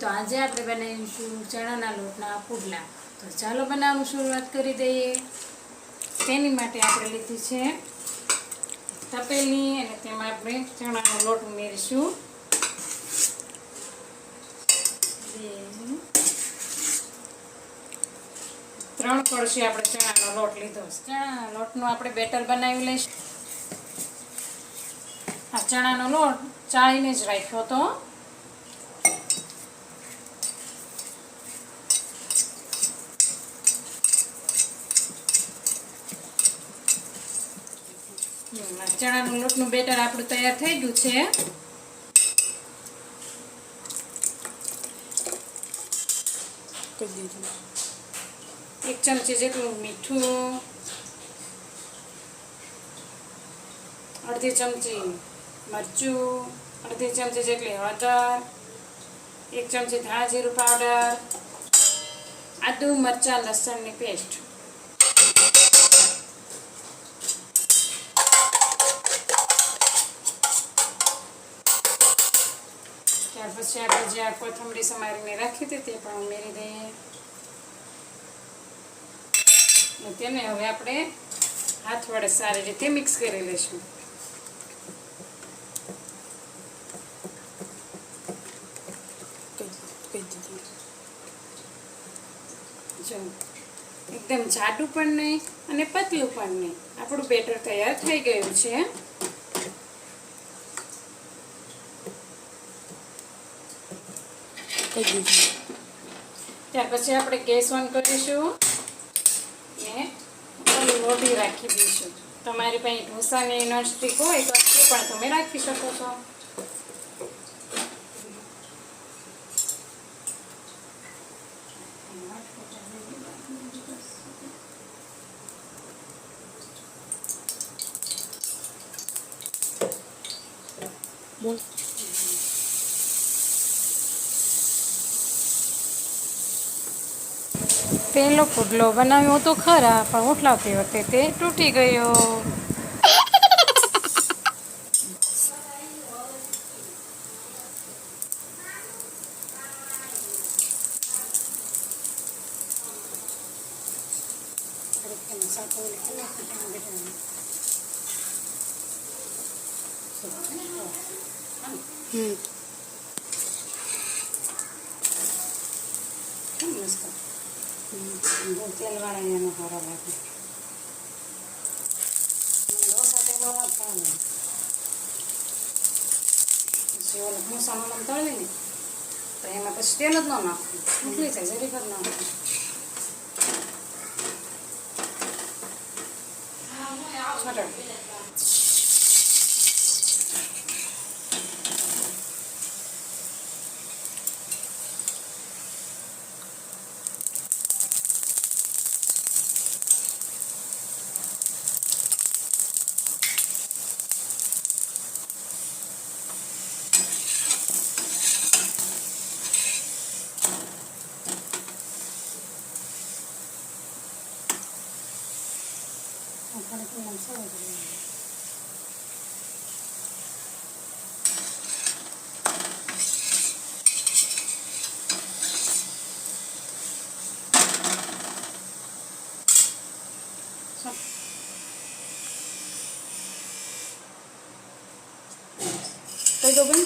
તો આજે આપણે બનાવીશું ચણાના લોટના પુડલા. તો ચાલો બનાવવાનું શરૂઆત કરી દઈએ. તેની માટે આપણે લીધી છે તપેલી અને તેમાં આપણે ચણાનો લોટ ઉમેરીશું. ત્રણ કળશી આપણે ચણાનો લોટ લીધો ચણાના લોટનું આપણે બેટર બનાવી લઈશું. આ ચણાનો લોટ ચાળીને જ રાખ્યો હતો. ચણાનું લોટનું બેટર આપણું તૈયાર થઈ ગયું છે. એક ચમચી જેટલું મીઠું. અડધી ચમચી મરચું, અડધી ચમચી જેટલી હળદર, એક ચમચી ધાણા જીરું પાવડર, આદુ મરચાં, લસણની પેસ્ટ. પછી આપણે જે આ કોથમરી સમારીને રાખી હતી તે પણ ઉમેરી દઈએ. તેને હવે આપણે હાથ વડે સારી રીતે મિક્સ કરી લઈશું. જો, એકદમ જાડું પણ નહીં અને પતલું પણ નહીં. આપણું બેટર તૈયાર થઈ ગયું છે. કરી દીધું. ત્યાર પછી આપણે ગેસ ઓન કરીશું. ને થોડી મોઢી રાખી દઈશું. તમારી પાસે ઢોસાની નોનસ્ટિક હોય તો એ પણ તમે રાખી શકો છો. બોલ પહેલો પુડલો બનાવ્યો તો ખરા પણ ઉઠલાવતી વખતે તે તૂટી ગયો હમ મસ્ત બહુ તેલવાળા એનો સારો લાગે તેલ વાળા જ ભાવે. પછી ઓલા ઢોસામાં આમ તળવી તો એમાં પછી તેલ જ ન નાખવું નીકળી જાય જરીક જ નાખવું છોટો આપણે તો મસાલો જ લેવાનો. ચાલો. કહી દો બેન